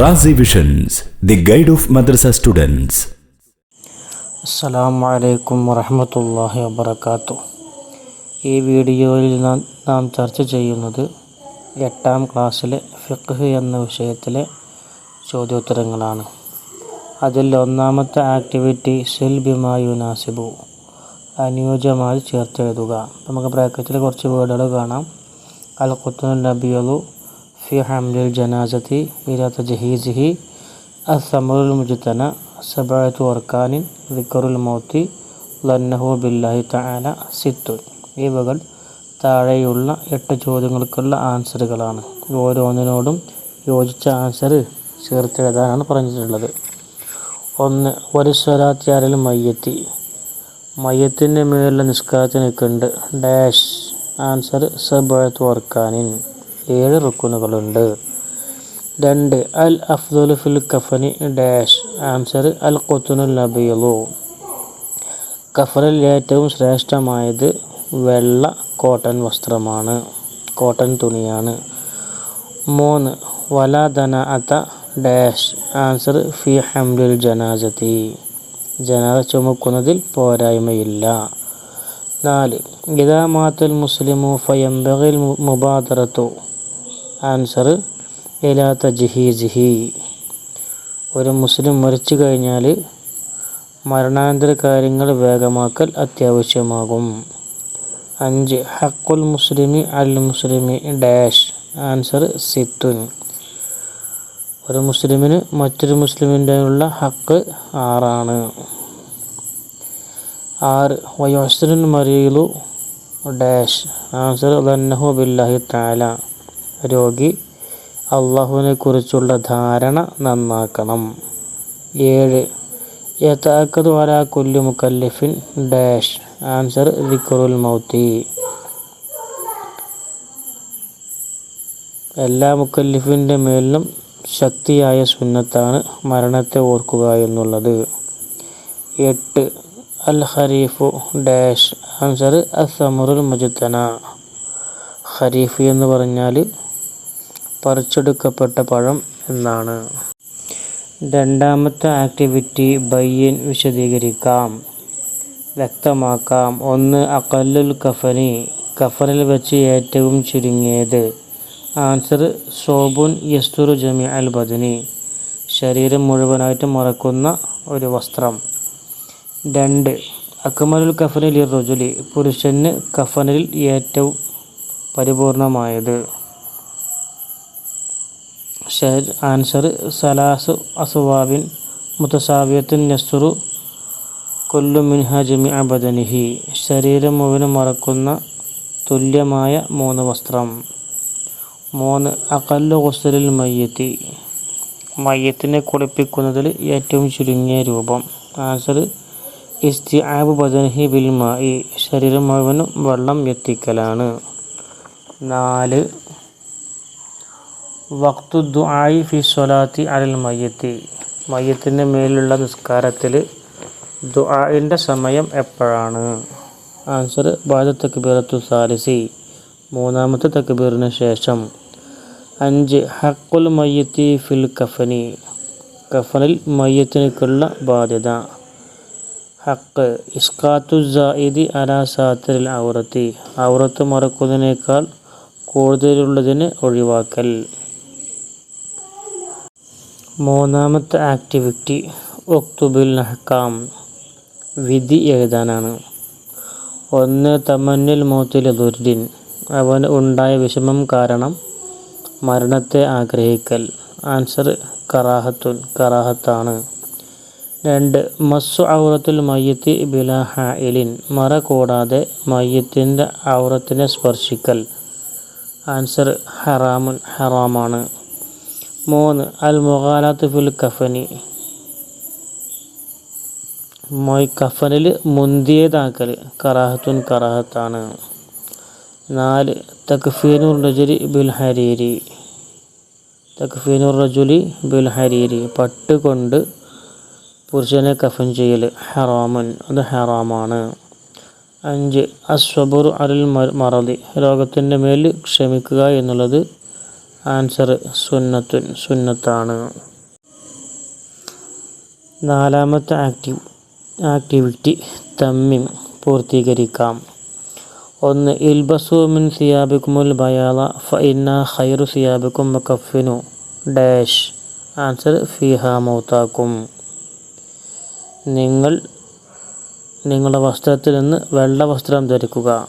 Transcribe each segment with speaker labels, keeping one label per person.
Speaker 1: Razi visions the guide of madrasa students
Speaker 2: അസ്സലാമലൈക്കും വറഹമത്തല്ലാഹി വബർക്കാത്തു ഈ വീഡിയോയിൽ നാം ചർച്ച ചെയ്യുന്നത് എട്ടാം ക്ലാസ്സിലെ ഫിഖ് എന്ന വിഷയത്തിലെ ചോദ്യോത്തരങ്ങളാണ്. അതിൽ ഒന്നാമത്തെ ആക്ടിവിറ്റി സെൽ നാസിബു അനുയോജ്യമായി ചേർത്തെഴുതുക. നമുക്ക് ബ്രാക്കറ്റിൽ കുറച്ച് വേർഡുകൾ കാണാം. അൽ ഖുത്തുൻ നബിയലു ഫി ഹംലിൽ ജനാസത്തി ഇല ജഹീസിഹി അസമറുൽ മുജ്തന സബഅത്തു അർക്കാനിൻ ദിക്കറുൽ മൗത്തി ലന്നഹു ബില്ലാഹി തആല സിത്തുൻ ഇവകൾ താഴെയുള്ള എട്ട് ചോദ്യങ്ങൾക്കുള്ള ആൻസറുകളാണ്. ഓരോന്നിനോടും യോജിച്ച ആൻസർ ചേർത്തെഴുതാനാണ് പറഞ്ഞിട്ടുള്ളത്. ഒന്ന് ഒരു സ്വരാത്യാരിൽ മയ്യത്തി. മയ്യത്തിന്റെ മേലുള്ള നിസ്കാരത്തിന് നിൽക്കുന്നുണ്ട് ഡാഷ്. ആൻസർ സബഅത്തു അർക്കാനിൻ ഏഴ് റുക്കുനുകളുണ്ട് രണ്ട് അൽ അഫ്ദുൽ ഫിൽ കഫനി ഡാഷ്. ആൻസർ അൽ കൊത്തുനുൽ നബിയലു. കഫറിൽ ഏറ്റവും ശ്രേഷ്ഠമായത് വെള്ള കോട്ടൺ വസ്ത്രമാണ്. കോട്ടൺ തുണിയാണ്. മൂന്ന് വലാധന അത ഡാഷ്. ആൻസർ ഫി ഹംലുൽ ജനാസത്തി ജനാസ ചുമക്കുന്നതിൽ പോരായ്മയില്ല. നാല് ഇതാ മുസ്ലിമു ഫയംബിൽ മുബാദറത്തു. ആൻസർ ഇലാ ജിഹി. ഒരു മുസ്ലിം മരിച്ചു കഴിഞ്ഞാൽ മരണാനന്തര കാര്യങ്ങൾ വേഗമാക്കൽ അത്യാവശ്യമാകും. അഞ്ച് ഹക്കുൽ മുസ്ലിമി അൽ മുസ്ലിമി ഡാഷ് ആൻസർ സിത്തുൻ ഒരു മുസ്ലിമിന് മറ്റൊരു മുസ്ലിമിന്റെ ഉള്ള ഹക്ക് ആറാണ്. ആറ് വയോസ്തനുൽ മരീലു ഡാഷ് ആൻസർ ദന്നഹു ബില്ലാഹി താല രോഗി അള്ളാഹുവിനെ കുറിച്ചുള്ള ധാരണ നന്നാക്കണം. ഏഴ് യഥാക്കത് വരാ കൊല്ലു മുക്കല്ലിഫിൻ ഡാഷ്. ആൻസർ ദിക്കറുൽ മൗത്തി. എല്ലാ മുക്കല്ലിഫിന്റെ മേലിലും ശക്തിയായ സുന്നത്താണ് മരണത്തെ ഓർക്കുക എന്നുള്ളത്. എട്ട് അൽ ഹരീഫു ഡാഷ്. ആൻസർ അസമുറുൽ മുജത്തന ഖരീഫ് എന്ന് പറഞ്ഞാൽ പറിച്ചെടുക്കപ്പെട്ട പഴം എന്നാണ്. രണ്ടാമത്തെ ആക്ടിവിറ്റി ബയ്യൻ വിശദീകരിക്കാം. വ്യക്തമാക്കാം. ഒന്ന് അക്കല്ലുൽ കഫനി. കഫനിൽ വെച്ച് ഏറ്റവും ചുരുങ്ങിയത്. ആൻസർ സോബുൻ യസ്തുറു ജമി അൽ ബദനി. ശരീരം മുഴുവനായിട്ട് മറക്കുന്ന ഒരു വസ്ത്രം. രണ്ട് അക്മലുൽ കഫനിൽ റുജുലി. പുരുഷന് കഫനിൽ ഏറ്റവും പരിപൂർണമായത്. ആൻസർ സലാസു അസുവാബിൻ മുത്തസാവിയത്തിൻ നെസ്റു കൊല്ലു മിൻഹ ജമി അബദനിഹി ശരീരം മുഴുവനും മറക്കുന്ന തുല്യമായ മൂന്ന് വസ്ത്രം. മൂന്ന് അകല്ലു ഹുസലിൽ മയ്യത്തി. മയ്യത്തിനെ കുളിപ്പിക്കുന്നതിൽ ഏറ്റവും ചുരുങ്ങിയ രൂപം. ആൻസർ ഇസ്തി ആബ് ബദൻഹി ബിൽമായി ശരീരം മുഴുവനും വെള്ളം എത്തിക്കലാണ്. നാല്. വക്തു ദുആയി ഫി സ്വലാത്തി അലൽ മയ്യത്തി. മയ്യത്തിന്റെ മേലുള്ള നിസ്കാരത്തിൽ ദുആഇന്റെ സമയം എപ്പോഴാണ്? ആൻസർ ബാദ തക്ബീറത്തു സാലിസി. മൂന്നാമത്തെ തക്ബീറിന് ശേഷം. അഞ്ച് ഹക്കുൽ മയ്യത്തി ഫിൽ കഫനി. കഫനിൽ മയ്യത്തിനേക്കുള്ള ബാധ്യത. ഹക്ക് ഇസ്കാത്തു സായിദി അലാ സാത്തിൽ ഔറത്തി. ഔറത്ത് മറക്കുന്നതിനേക്കാൾ കൂടുതലുള്ളതിന് ഒഴിവാക്കൽ. മൂന്നാമത്തെ ആക്ടിവിറ്റി ഒക്തുബിൽ നഹക്കാം വിധി എഴുതാനാണ്. ഒന്ന് തമന്നിൽ മോത്തിലെ ദുർദിൻ അവന് ഉണ്ടായ വിഷമം കാരണം മരണത്തെ ആഗ്രഹിക്കൽ. ആൻസർ കറാഹത്തുൻ കറാഹത്താണ്. രണ്ട് മസ്സു ഔറത്തുൽ മയ്യത്തി ബിലാ ഹായിലിൻ മറ കൂടാതെ മയ്യത്തിന്റെ ഔറത്തിനെ സ്പർശിക്കൽ. ആൻസർ ഹറാമുൻ ഹറാമാണ് മൂന്ന് അൽ മുഗാലാത്ത് ഫിൽ കഫനി മൊയ് കഫനിൽ മുന്തിയതാക്കൽ കറാഹത്തുൻ കറാഹത്താണ്. നാല് തക്ഫീനുർ റജുലി ബിൽ ഹരീരി. തക്ഫീനുർ റജുലി ബിൽ ഹരീരി പട്ട് കൊണ്ട് പുരുഷനെ കഫൻ ചെയ്യൽ ഹറാമുൻ അത് ഹറാമാണ്. അഞ്ച്. അസ്വബുർ അൽ മറതി രോഗത്തിന്റെ മേൽ ക്ഷമിക്കുക എന്നുള്ളത് ആൻസർ സുന്നത്തുൻ സുന്നത്താണ്. നാലാമത്തെ ആക്റ്റീവ് ആക്ടിവിറ്റി തമ്മിം പൂർത്തീകരിക്കാം. ഒന്ന് ഇൽബസു മിൻ സിയാബിക്കുമുൽ ബയാള ഫ ഇന്ന ഖൈറു സിയാബിക്കും കഫിനു ഡാഷ്. ആൻസർ ഫിഹ മൗത്താക്കും. നിങ്ങൾ നിങ്ങളുടെ വസ്ത്രത്തിൽ നിന്ന് വെള്ള വസ്ത്രം ധരിക്കുക.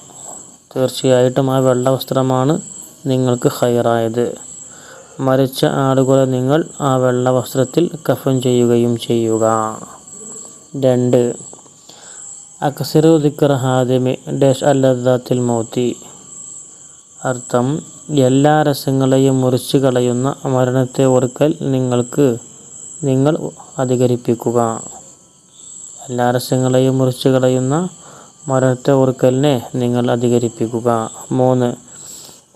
Speaker 2: തീർച്ചയായിട്ടും ആ വെള്ള വസ്ത്രമാണ് നിങ്ങൾക്ക് ഹൈറായത്. മരിച്ച ആളുകളെ നിങ്ങൾ ആ വെള്ള വസ്ത്രത്തിൽ കഫൻ ചെയ്യുകയും ചെയ്യുക. രണ്ട്. അക്സിറുദിക്കർ ഹാദിമി ഡേഷ് അല്ലദാത്തിൽ മോത്തി. അർത്ഥം എല്ലാ രസങ്ങളെയും മുറിച്ചു കളയുന്ന മരണത്തെ ഓർക്കൽ നിങ്ങൾക്ക് നിങ്ങൾ അധികരിപ്പിക്കുക. എല്ലാ രസങ്ങളെയും മുറിച്ചു കളയുന്ന മരണത്തെ ഓർക്കലിനെ നിങ്ങൾ അധികരിപ്പിക്കുക. മൂന്ന്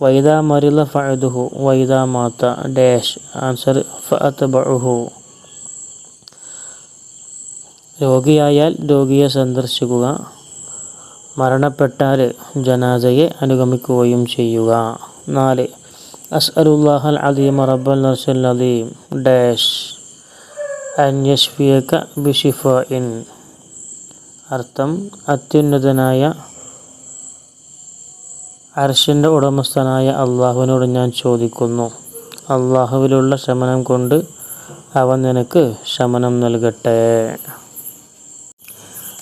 Speaker 2: വൈദ മരില ഫഅദുഹു വൈദ മാത്ത ഡാഷ് ആൻസർ ബഹു രോഗിയായാൽ രോഗിയെ സന്ദർശിക്കുക. മരണപ്പെട്ടാൽ ജനാസയെ അനുഗമിക്കുകയും ചെയ്യുക. നാല് അസ്അലുല്ലാഹൽ അലീം റബ്ബൽ നർസുൽ അലീം ഡാഷ് അൻ യഷ്ഫിയക ബിഷിഫഇൻ. അർത്ഥം അത്യുന്നതനായ അർഷിന്റെ ഉടമസ്ഥനായ അള്ളാഹുവിനോട് ഞാൻ ചോദിക്കുന്നു. അള്ളാഹുവിലുള്ള ശമനം കൊണ്ട് അവൻ നിനക്ക് ശമനം നൽകട്ടെ.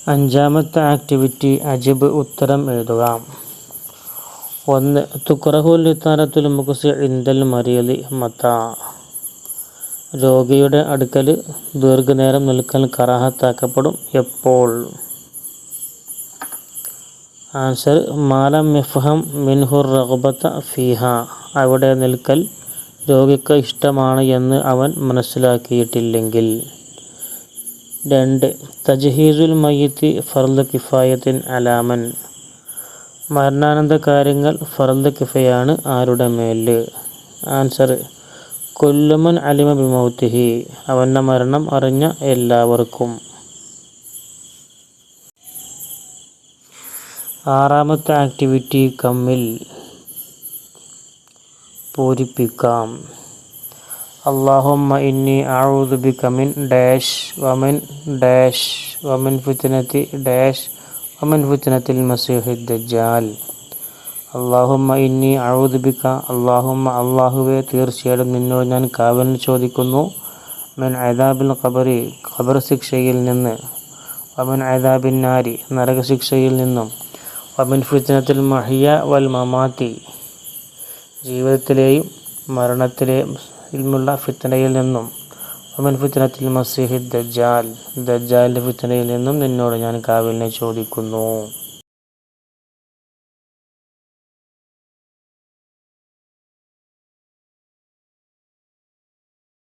Speaker 2: അഞ്ചാമത്തെ ആക്ടിവിറ്റി അജിബ് ഉത്തരം എഴുതുക. ഒന്ന് തുക്കുറഹുലിത്താരത്തുൽ മുഖസ് ഇന്ദൽ മറിയലി മത്ത. രോഗിയുടെ അടുക്കൽ ദീർഘനേരം നിൽക്കൽ കറാഹത്താക്കപ്പെടും എപ്പോൾ? ആൻസർ മാലം മിഫ്ഹം മിൻഹുർ റഹ്ബത്ത ഫിഹ. അവിടെ നിൽക്കൽ രോഗിക്ക് ഇഷ്ടമാണ് എന്ന് അവൻ മനസ്സിലാക്കിയിട്ടില്ലെങ്കിൽ. രണ്ട് തജ്ഹീസുൽ മയ്യത്തി ഫർദ് കിഫായത്തിൻ അലാമൻ. മരണാനന്ത കാര്യങ്ങൾ ഫർദ് കിഫയാണ് ആരുടെ മേൽ ആൻസർ കൊല്ലുമൻ അലിമ ബിമൗത്തിഹി. അവന്റെ മരണം അറിഞ്ഞ എല്ലാവർക്കും. ആറാമത്തെ ആക്ടിവിറ്റി കമ്മിൽ പൂരിപ്പിക്കാം. അള്ളാഹുമ്മ ഇന്നി അഊദു ബിക മിൻ ഡാഷ് വമിൻ ഡാഷ് വമിൻ ഫുത്തിനത്തി ഡാഷ് വമിൻ ഫുത്തിനത്തിൽ മസീഹിദ് ദജ്ജാൽ അള്ളാഹുമ്മ ഇന്നി അഊദു ബിക അള്ളാഹുമ്മ അള്ളാഹുവെ തീർച്ചയായിട്ടും നിന്നോട് ഞാൻ കാവലിന് ചോദിക്കുന്നു. മിൻ അദാബിൽ ഖബറി ഖബർ ശിക്ഷയിൽ നിന്ന് വമൻ അദാബിൻ നാരി നരകശിക്ഷയിൽ നിന്നും വമിൻ ഫിത്നത്തിൽ മഹിയ വൽ മമാത്തി. ജീവിതത്തിലെയും മരണത്തിലെയും ഇൽമുള്ള ഫിത്തനയിൽ നിന്നും വമൻ ഫിത്തനത്തിൽ മസീഹി ദജാൽ ദജാലിന്റെ ഫിത്തനയിൽ നിന്നും നിന്നോട് ഞാൻ കാവിലിനെ ചോദിക്കുന്നു.